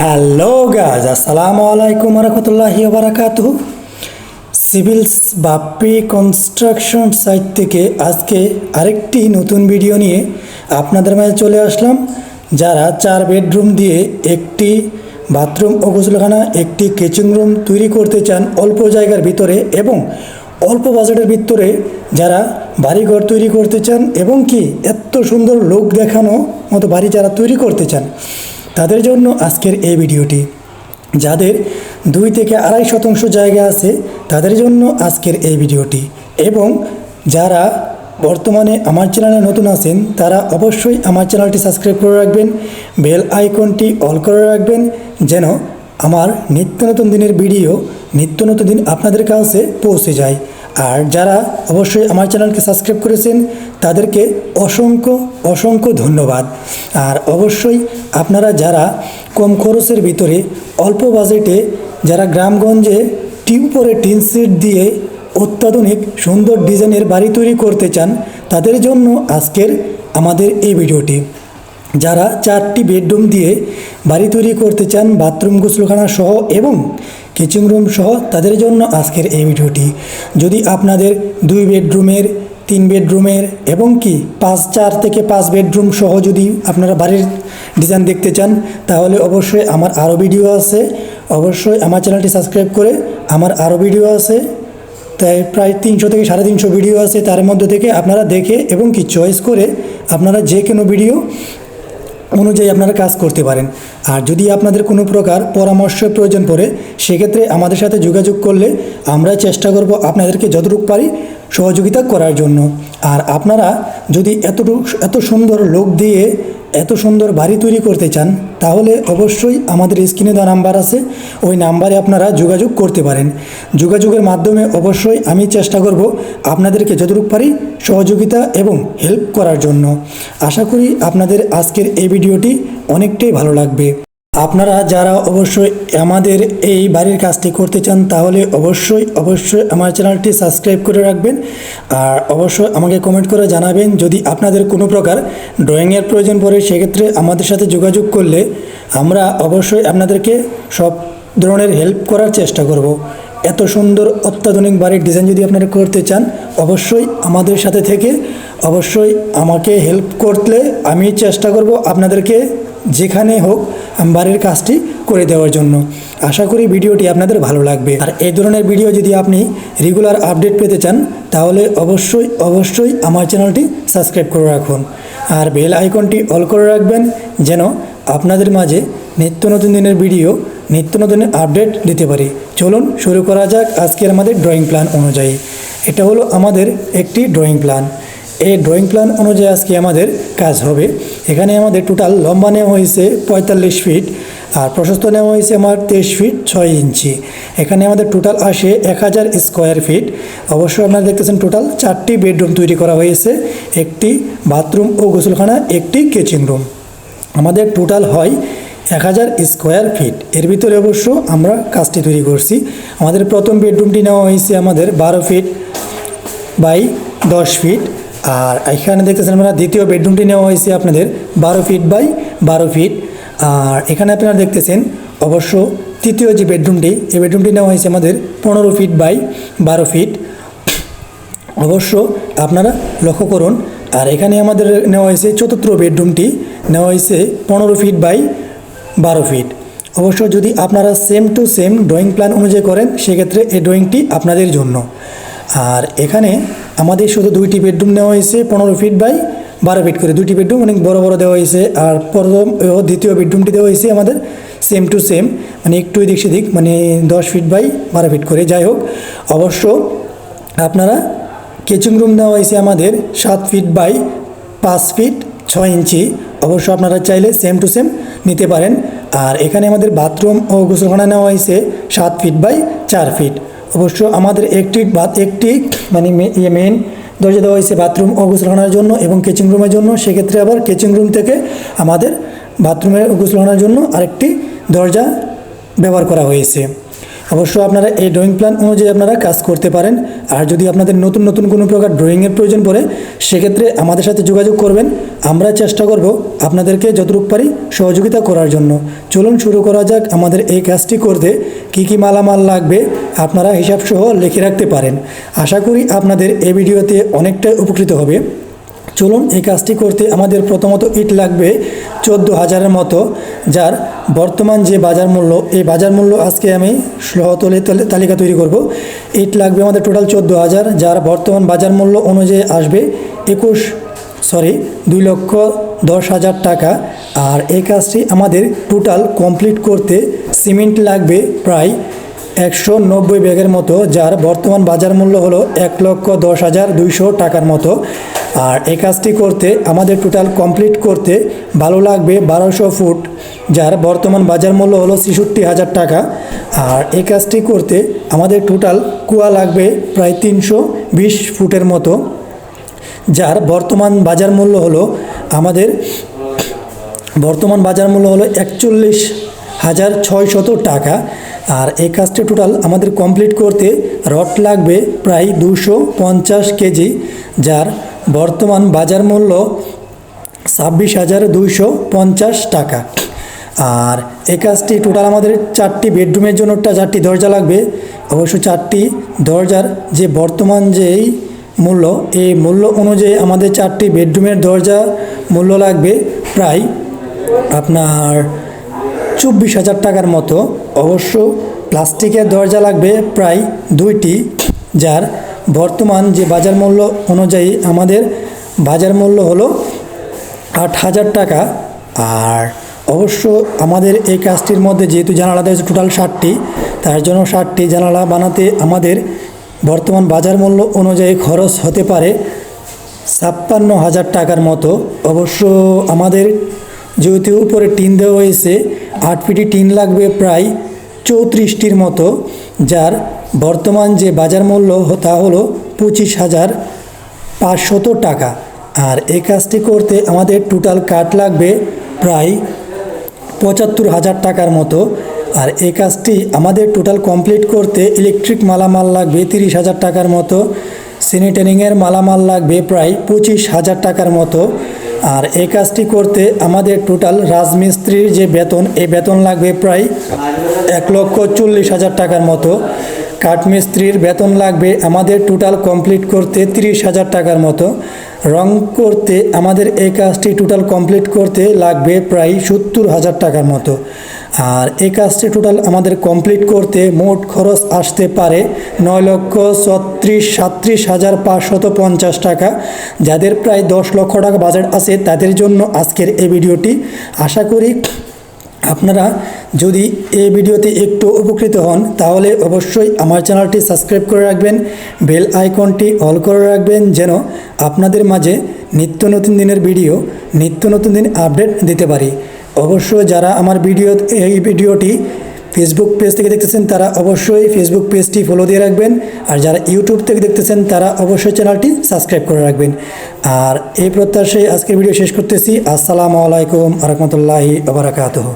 Hello গাজ আসসালামু আলাইকুম রহমতুল্লাহি বারাকাতু সিভিলস বা প্রি কনস্ট্রাকশন সাইট থেকে আজকে আরেকটি নতুন ভিডিও নিয়ে আপনাদের মাঝে চলে আসলাম। যারা চার বেডরুম দিয়ে একটি বাথরুম ও গোসলখানা, একটি কিচেন রুম তৈরি করতে চান অল্প জায়গার ভিতরে এবং অল্প বাজেটের ভিতরে যারা বাড়িঘর তৈরি করতে চান এবং কি এত সুন্দর লোক দেখানো মতো বাড়ি যারা তৈরি করতে চান তাদের জন্য আজকের এই ভিডিওটি। যাদের দুই থেকে আড়াই শতাংশ জায়গা আছে, তাদের জন্য আজকের এই ভিডিওটি। এবং যারা বর্তমানে আমার চ্যানেলে নতুন আছেন, তারা অবশ্যই আমার চ্যানেলটি সাবস্ক্রাইব করে রাখবেন, বেল আইকনটি অল করে রাখবেন, যেন আমার নিত্য নতুন দিনের ভিডিও নিত্য নতুন দিন আপনাদের কাছে পৌঁছে যায়। আর যারা অবশ্যই আমার চ্যানেলকে সাবস্ক্রাইব করেছেন, তাদেরকে অসংখ্য অসংখ্য ধন্যবাদ। আর অবশ্যই আপনারা যারা কম খরচের ভিতরে, অল্প বাজেটে যারা গ্রামগঞ্জে টিউ পরে টিন সেট দিয়ে অত্যাধুনিক সুন্দর ডিজাইনের বাড়ি তৈরি করতে চান, তাদের জন্য আজকের আমাদের এই ভিডিওটি। যারা চারটি বেডরুম দিয়ে বাড়ি তৈরি করতে চান, বাথরুম গোসলখানা সহ এবং কিচেন রুম সহ তাদের জন্য আজকের এই ভিডিওটি। যদি আপনাদের দুই বেডরুমের, তিন বেডরুমের এবং কি পাঁচ, চার থেকে পাঁচ বেডরুম সহ যদি আপনারা বাড়ির ডিজাইন দেখতে চান, তাহলে অবশ্যই আমার আরও ভিডিও আছে। অবশ্যই আমার চ্যানেলটি সাবস্ক্রাইব করে আমার আরও ভিডিও আছে। তাই প্রায় তিনশো থেকে সাড়ে তিনশো ভিডিও আছে। তার মধ্যে থেকে আপনারা দেখে এবং কি চয়েস করে আপনারা যে কোনো ভিডিও অনুযায়ী আপনারা কাজ করতে পারেন। আর যদি আপনাদের কোনো প্রকার পরামর্শ প্রয়োজন পড়ে, সেক্ষেত্রে আমাদের সাথে যোগাযোগ করলে আমরা চেষ্টা করব আপনাদেরকে যতটুকু পারি সহযোগিতা করার জন্য। আর আপনারা যদি এতটুকু, এত সুন্দর লোক দিয়ে এত সুন্দর বাড়ি তৈরি করতে চান, তাহলে অবশ্যই আমাদের স্ক্রিনে দেওয়া নাম্বার আছে। ওই নাম্বারে আপনারা যোগাযোগ করতে পারেন। যোগাযোগের মাধ্যমে অবশ্যই আমি চেষ্টা করব আপনাদেরকে যতটুকু পারি সহযোগিতা এবং হেল্প করার জন্য। আশা করি আপনাদের আজকের এই ভিডিওটি অনেকটাই ভালো লাগবে। আপনারা যারা অবশ্যই আমাদের এই বাড়ির কাজটি করতে চান, তাহলে অবশ্যই অবশ্যই আমার চ্যানেলটি সাবস্ক্রাইব করে রাখবেন। আর অবশ্যই আমাকে কমেন্ট করে জানাবেন, যদি আপনাদের কোনো প্রকার ড্রয়িংয়ের প্রয়োজন পড়ে, সেক্ষেত্রে আমাদের সাথে যোগাযোগ করলে আমরা অবশ্যই আপনাদেরকে সব ধরনের হেল্প করার চেষ্টা করব। এত সুন্দর, অত্যাধুনিক বাড়ির ডিজাইন যদি আপনারা করতে চান, অবশ্যই আমাদের সাথে থেকে অবশ্যই আমাকে হেল্প করলে আমি চেষ্টা করব আপনাদেরকে যেখানে হোক বাড়ির কাজটি করে দেওয়ার জন্য। আশা করি ভিডিওটি আপনাদের ভালো লাগবে। আর এই ধরনের ভিডিও যদি আপনি রেগুলার আপডেট পেতে চান, তাহলে অবশ্যই অবশ্যই আমার চ্যানেলটি সাবস্ক্রাইব করে রাখুন। আর বেল আইকনটি অল করে রাখবেন, যেন আপনাদের মাঝে নিত্য নতুন দিনের ভিডিও, নিত্য নতুন আপডেট দিতে পারি। চলুন শুরু করা যাক আজকের আমাদের ড্রয়িং প্ল্যান অনুযায়ী। এটা হলো আমাদের একটি ড্রয়িং প্ল্যান। এই ড্রয়িং প্ল্যান অনুযায়ী আজকে আমাদের কাজ হবে। এখানে আমাদের টোটাল লম্বা নেওয়া হয়েছে পঁয়তাল্লিশ ফিট আর প্রশস্ত নেওয়া হয়েছে আমার তেইশ ফিট ছয় ইঞ্চি। এখানে আমাদের টোটাল আসে এক হাজার স্কোয়ার ফিট অবশ্যই আপনারা দেখতেছেন টোটাল চারটি বেডরুম তৈরি করা হয়েছে, একটি বাথরুম ও গোসলখানা, একটি কিচেন রুম আমাদের টোটাল হয় এক হাজার স্কোয়ার ফিট এর ভিতরে অবশ্য আমরা কাজটি তৈরি করছি। আমাদের প্রথম বেডরুমটি নেওয়া হয়েছে আমাদের বারো ফিট বাই দশ ফিট আর এখানে দেখতেছেন আপনারা দ্বিতীয় বেডরুমটি নেওয়া হয়েছে আপনাদের বারো ফিট বাই বারো ফিট। আর এখানে আপনারা দেখতেছেন অবশ্য তৃতীয় যে বেডরুমটি, এই বেডরুমটি নেওয়া হয়েছে আমাদের পনেরো ফিট বাই বারো ফিট। অবশ্য আপনারা লক্ষ্য করুন, আর এখানে আমাদের নেওয়া হয়েছে চতুর্থ বেডরুমটি, নেওয়া হয়েছে পনেরো ফিট বাই বারো ফিট। অবশ্য যদি আপনারা same to same drawing plan অনুযায়ী করেন, সেক্ষেত্রে এই ড্রয়িংটি আপনাদের জন্য। আর এখানে আমাদের শুধু দুইটি বেডরুম নেওয়া হয়েছে, পনেরো ফিট বাই বারো ফিট করে। দুইটি বেডরুম অনেক বড় বড় দেওয়া হয়েছে, আর প্রথম ও দ্বিতীয় বেডরুমটি দেওয়া হয়েছে আমাদের সেম টু সেম মানে একটু এদিক সেদিক মানে দশ ফিট বাই বারো ফিট করে। যাই হোক, অবশ্য আপনারা কিচেন রুম দেওয়া হয়েছে আমাদের সাত ফিট বাই পাঁচ ফিট ছয় ইঞ্চি অবশ্য আপনারা চাইলে সেম টু সেম নিতে পারেন। আর এখানে আমাদের বাথরুম ও গোসলখানা নেওয়া হয়েছে সাত ফিট বাই চার ফিট অবশ্য আমাদের একটি একটি মানে ইয়ে মেন দরজা দেওয়া হয়েছে বাথরুম ও গোসলখানার জন্য এবং কিচেন রুমের জন্য। সেক্ষেত্রে আবার কিচেন রুম থেকে আমাদের বাথরুমের গোসলখানার জন্য আরেকটি দরজা ব্যবহার করা হয়েছে। অবশ্য আপনারা এই ড্রয়িং প্ল্যান অনুযায়ী আপনারা কাজ করতে পারেন। আর যদি আপনাদের নতুন নতুন কোনো প্রকার ড্রয়িংয়ের প্রয়োজন পড়ে, সেক্ষেত্রে আমাদের সাথে যোগাযোগ করবেন। আমরা চেষ্টা করব আপনাদেরকে যতটুকু পারি সহযোগিতা করার জন্য। চলুন শুরু করা যাক আমাদের এই কাজটি করতে। কি কি মালামাল লাগবে? আপনারা হিসাব সহ লিখে রাখতে পারেন। আশা করি আপনাদের এই ভিডিওতে অনেকটাই উপকৃত হবে। চলুন এই কাজটি করতে আমাদের প্রথমত ইট লাগবে চোদ্দ হাজারের মতো, যার বর্তমান যে বাজার মূল্য, এই বাজার মূল্য আজকে আমি সহতলে তালিকা তৈরি করব। ইট লাগবে আমাদের টোটাল চোদ্দ হাজার যার বর্তমান বাজার মূল্য অনুযায়ী আসবে একুশ, সরি, দুই লক্ষ দশ হাজার টাকা। আর এই কাজটি আমাদের টোটাল কমপ্লিট করতে সিমেন্ট লাগবে প্রায় একশো নব্বই ব্যাগের মতো, যার বর্তমান বাজার মূল্য হলো এক লক্ষ দশ হাজার দুইশো টাকার মতো। আর এই কাজটি করতে, আমাদের টোটাল কমপ্লিট করতে ভালো লাগবে বারোশো ফুট, যার বর্তমান বাজার মূল্য হলো ছেষট্টি হাজার টাকা। আর এই কাজটি করতে, আমাদের টোটাল কুয়া লাগবে প্রায় তিনশো বিশ ফুটের মতো, যার বর্তমান বাজার মূল্য হলো, আমাদের বর্তমান বাজার মূল্য হলো একচল্লিশ হাজার ছয়শত টাকা। আর এই কাজটি টোটাল আমাদের কমপ্লিট করতে রড লাগবে প্রায় দুশো কেজি, যার বর্তমান বাজার মূল্য ছাব্বিশ হাজার দুইশো পঞ্চাশ টাকা। আর এই কাজটি টোটাল আমাদের চারটি বেডরুমের জন্য চারটি দরজা লাগবে। অবশ্য চারটি দরজার যে বর্তমান যেই মূল্য, এই মূল্য অনুযায়ী আমাদের চারটি বেডরুমের দরজা মূল্য লাগবে প্রায় আপনার চব্বিশ হাজার টাকার মতো। অবশ্য প্লাস্টিকের দরজা লাগবে প্রায় দুইটি, যার বর্তমান যে বাজার মূল্য অনুযায়ী আমাদের বাজার মূল্য হলো আট হাজার টাকা। আর অবশ্য আমাদের এই কাজটির মধ্যে যেহেতু জানালা রয়েছে টোটাল ষাটটি, তার জন্য ষাটটি জানালা বানাতে আমাদের বর্তমান বাজার মূল্য অনুযায়ী খরচ হতে পারে ছাপ্পান্ন হাজার টাকার মতো। অবশ্য আমাদের যেহেতু উপরে টিন দেওয়া হয়েছে আট ফিটি টিন লাগবে প্রায় চৌত্রিশটির মতো, যার বর্তমান যে বাজার মূল্য তা হলো পঁচিশ হাজার পাঁচশত টাকা। আর এই কাজটি করতে আমাদের টোটাল কাঠ লাগবে প্রায় পঁচাত্তর হাজার টাকার মতো। আর এই কাজটি আমাদের টোটাল কমপ্লিট করতে ইলেকট্রিক মালামাল লাগবে তিরিশ হাজার টাকার মতো। স্যানিটারিংয়ের মালামাল লাগবে প্রায় পঁচিশ হাজার টাকার মতো। আর এই কাজটি করতে আমাদের টোটাল রাজমিস্ত্রির যে বেতন, এই বেতন লাগবে প্রায় এক লক্ষ চল্লিশ হাজার টাকার মতো। কাঠমিস্ত্রির বেতন লাগবে আমাদের টোটাল কমপ্লিট করতে তিরিশ হাজার টাকার মতো। রং করতে আমাদের এই কাজটি টোটাল কমপ্লিট করতে লাগবে প্রায় সত্তর হাজার টাকার মতো। আর এই কাজটি টোটাল আমাদের কমপ্লিট করতে মোট খরচ আসতে পারে নয় লক্ষ ছত্রিশ, সাত্রিশ হাজার পাঁচশত পঞ্চাশ টাকা। যাদের প্রায় দশ লক্ষ টাকা বাজেট আছে, তাদের জন্য আজকের এই ভিডিওটি। আশা করি আপনারা যদি এই ভিডিওতে একটু উপকৃত হন, তাহলে অবশ্যই আমার চ্যানেলটি সাবস্ক্রাইব করে রাখবেন, বেল আইকনটি অল করে রাখবেন যেন আপনাদের মাঝে নিত্য নতুন দিনের ভিডিও, নিত্য নতুন দিন আপডেট দিতে পারি। অবশ্যই যারা আমার ভিডিও, এই ভিডিওটি ফেসবুক পেজ থেকে দেখতেছেন, তারা অবশ্যই ফেসবুক পেজটি ফলো দিয়ে রাখবেন, আর যারা ইউটিউব থেকে দেখতেছেন, তারা অবশ্যই চ্যানেলটি সাবস্ক্রাইব করে রাখবেন। আর এই প্রত্যাশায় আজকের ভিডিও শেষ করতেছি। আসসালামু আলাইকুম রহমতুল্লাহি আবরাকাতহ